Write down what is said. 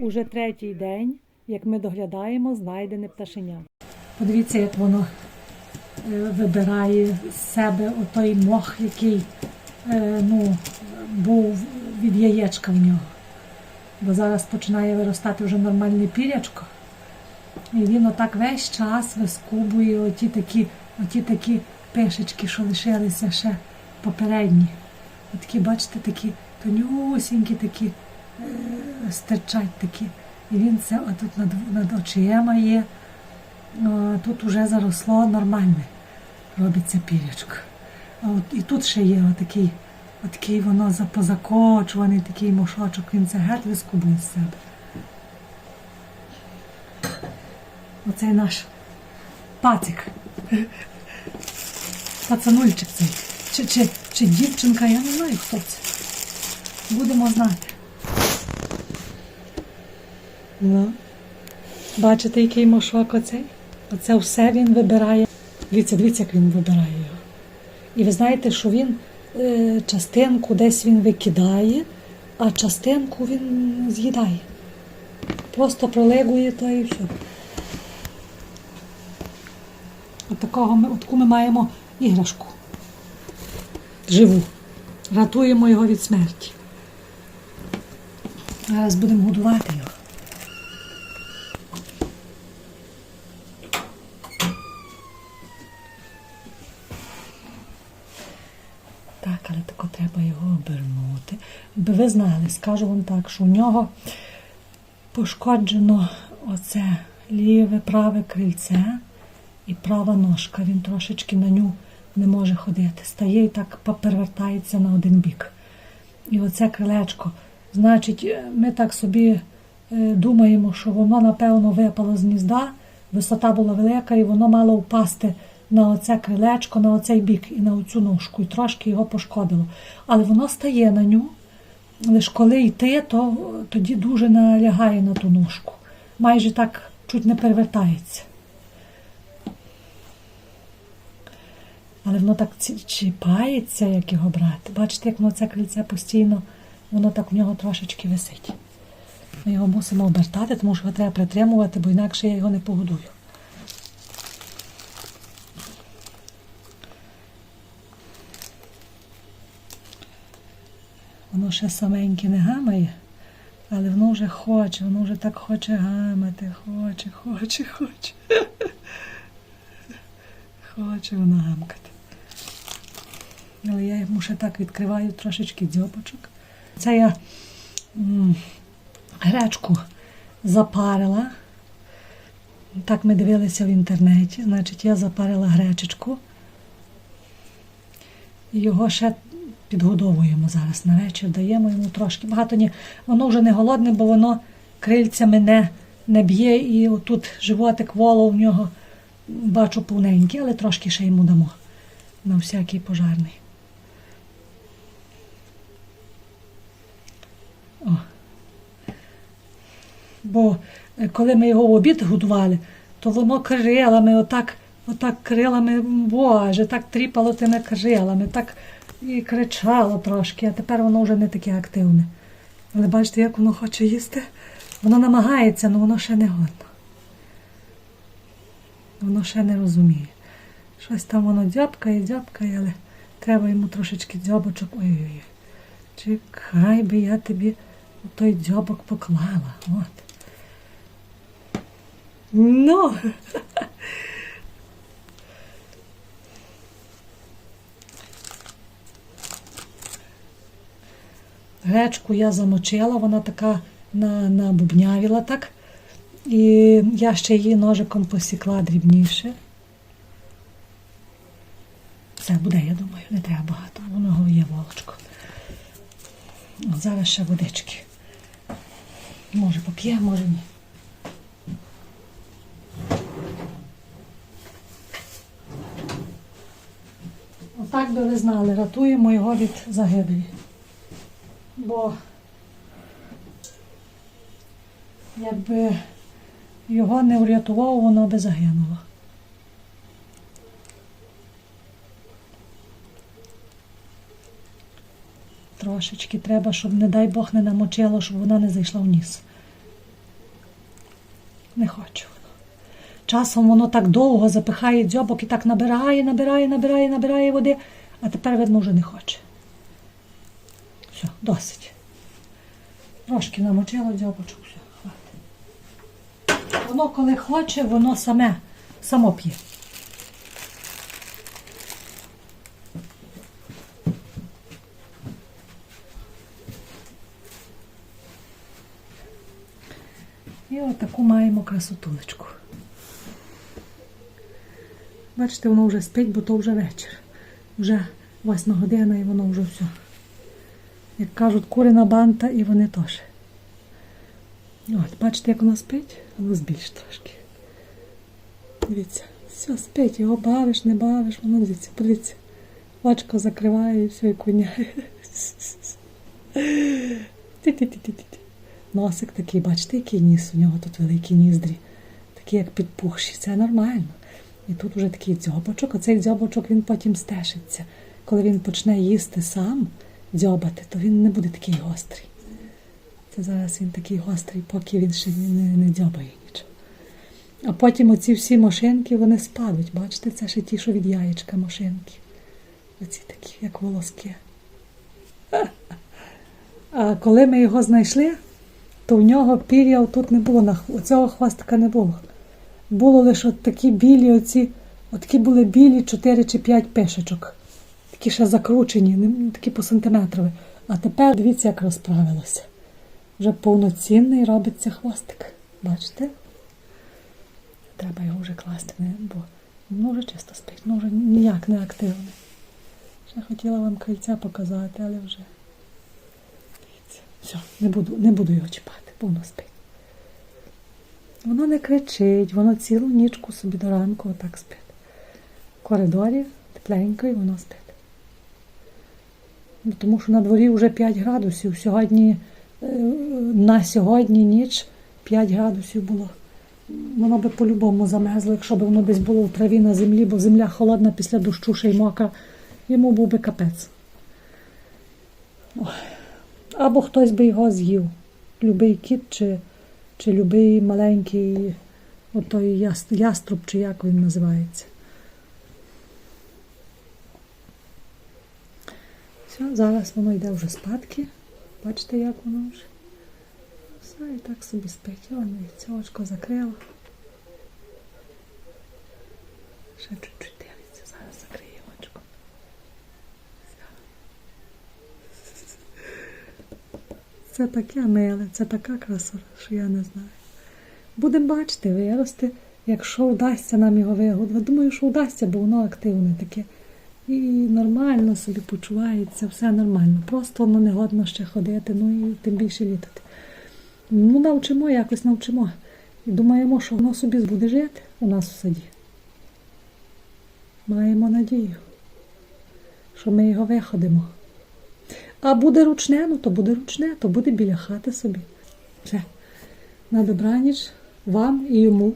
Уже третій день, як ми доглядаємо знайдене пташеня. Подивіться, як воно е, вибирає з себе отой мох, який е, ну, був від яєчка в нього. Бо зараз починає виростати вже нормальне пірячко. І він отак весь час вискубує оті такі, оті такі пишечки, що лишилися ще попередні. Такі, бачите, такі тонюсінькі, такі стирчать такі. І він це отут над, над очима є. Тут вже заросло нормальне. Робиться пірячко. А от і тут ще є отакий, отакий воно запозакочуваний, такий мошочок, він це геть вискубує з себе. Оцей наш пацик. Пацанульчик цей. Чи, чи, чи дівчинка, я не знаю, хто це. Будемо знати. Ну. Бачите, який мошок оцей? Оце все він вибирає. Дивіться, дивіться, як він вибирає його. І ви знаєте, що він е, частинку десь він викидає, а частинку він з'їдає. Просто пролегує то і все. От такого ми, от ми маємо іграшку. Живу. Рятуємо його від смерті. Зараз будемо годувати його. Так, але тако треба його обернути. Би ви знали, скажу вам так, що у нього пошкоджено оце ліве праве крильце і права ножка. Він трошечки на ню не може ходити. Стає і так перевертається на один бік. І оце крилечко. Значить, е, ми так собі е, думаємо, що воно, напевно, випало з гнізда, висота була велика, і воно мало впасти на оце крилечко, на оцей бік і на оцю ножку, і трошки його пошкодило. Але воно стає на ню. Лише коли йти, то тоді дуже налягає на ту ножку. Майже так чуть не перевертається. Але воно так чіпається, як його брати. Бачите, як воно це крильце постійно, воно так в нього трошечки висить. Ми його мусимо обертати, тому що його треба притримувати, бо інакше я його не погодую. Воно ще саменьке не гамає, але воно вже хоче, воно вже так хоче гамати, хоче, хоче, хоче. Хоче воно гамкати. Але я йому ще так відкриваю трошечки дзьобочок. Це я м, гречку запарила. Так ми дивилися в інтернеті. Значить, я запарила гречечку. Його ще підгодовуємо зараз на вечір, даємо йому трошки. Багато ні. Воно вже не голодне, бо воно крильцями не, не б'є, і отут животик воло в нього бачу повненький, але трошки ще йому дамо на всякий пожарний. О. Бо е, коли ми його в обід годували, то воно крилами, отак, отак крилами, боже, так тріпало тими крилами, так і кричало трошки, а тепер воно вже не таке активне. Але бачите, як воно хоче їсти? Воно намагається, але воно ще не годно. Воно ще не розуміє. Щось там воно дзьобкає, дзьобкає, але треба йому трошечки дзьобочок. Ой-ой-ой. Чекай би я тобі той дзьобок поклала. От. Ну. Гречку я замочила, вона така набубнявіла так. І я ще її ножиком посікла дрібніше. Все буде, я думаю, не треба багато, воно є волочко. Зараз ще водички. Може поп'є, може ні. Отак би ви знали, рятуємо його від загибелі. Бо якби його не врятував, воно би загинуло. Трошечки треба, щоб, не дай Бог, не намочило, щоб вона не зайшла в ніс. Не хочу. Часом воно так довго запихає дзьобок і так набирає, набирає, набирає, набирає води, а тепер, видно, вже не хоче. Все, досить. Трошки намочило дзьобочок, все, хватить. Воно, коли хоче, воно саме, само п'є. І отаку маємо красотулечку. Бачите, воно вже спить, бо то вже вечір. Вже восьма година і воно вже все. Як кажуть, курина банта і вони теж. От, бачите, як воно спить? Воно збільш трошки. Дивіться, все спить, його бавиш, не бавиш, воно дивіться, подивіться. Очко закриває і все, і куняє. Носик такий, бачите, який ніс у нього тут великі ніздрі. Такі, як підпухші. Це нормально. І тут вже такий дзьобочок. Оцей дзьобочок він потім стешиться. Коли він почне їсти сам дзьобати, то він не буде такий гострий. Це зараз він такий гострий, поки він ще не, не, дзьобає нічого. А потім оці всі машинки вони спадуть. Бачите, це ще ті, що від яєчка машинки. Оці такі, як волоски. А коли ми його знайшли, то в нього пір'я тут не було, на хв- оцього хвостика не було. Було лише от такі білі, оці, от такі були білі 4 чи 5 пешечок. Такі ще закручені, такі по сантиметрові. А тепер дивіться, як розправилося. Вже повноцінний робиться хвостик. Бачите? Треба його вже класти, бо ну, вже чисто спить, ну вже ніяк не активний. Ще хотіла вам крильця показати, але вже. Дивіться. Все, не буду, не буду його чіпати, бо воно спить. Воно не кричить, воно цілу нічку собі до ранку отак спить. В коридорі тепленько і воно спить. Тому що на дворі вже 5 градусів. Сьогодні, е, на сьогодні ніч 5 градусів було. Воно би по-любому замерзло, якщо б воно десь було в траві на землі, бо земля холодна після дощу ще й мокра, йому був би капець. Або хтось би його з'їв. Любий кіт чи, чи любий маленький отой яструб, чи як він називається. Все, зараз воно йде вже спадки. Бачите, як воно вже. Все, і так собі спить. О, дивіться, очко закрила. Ще чуть-чуть дивиться, зараз закриє очко. Це таке миле, це така краса, що я не знаю. Будемо бачити, вирости, якщо вдасться нам його вигодувати. Думаю, що вдасться, бо воно активне таке. І нормально собі почувається, все нормально. Просто воно не годно ще ходити, ну і тим більше літати. Ну, навчимо, якось навчимо. І думаємо, що воно собі буде жити у нас в саді. Маємо надію, що ми його виходимо. А буде ручне, ну то буде ручне, то буде біля хати собі. Все. На добраніч вам і йому.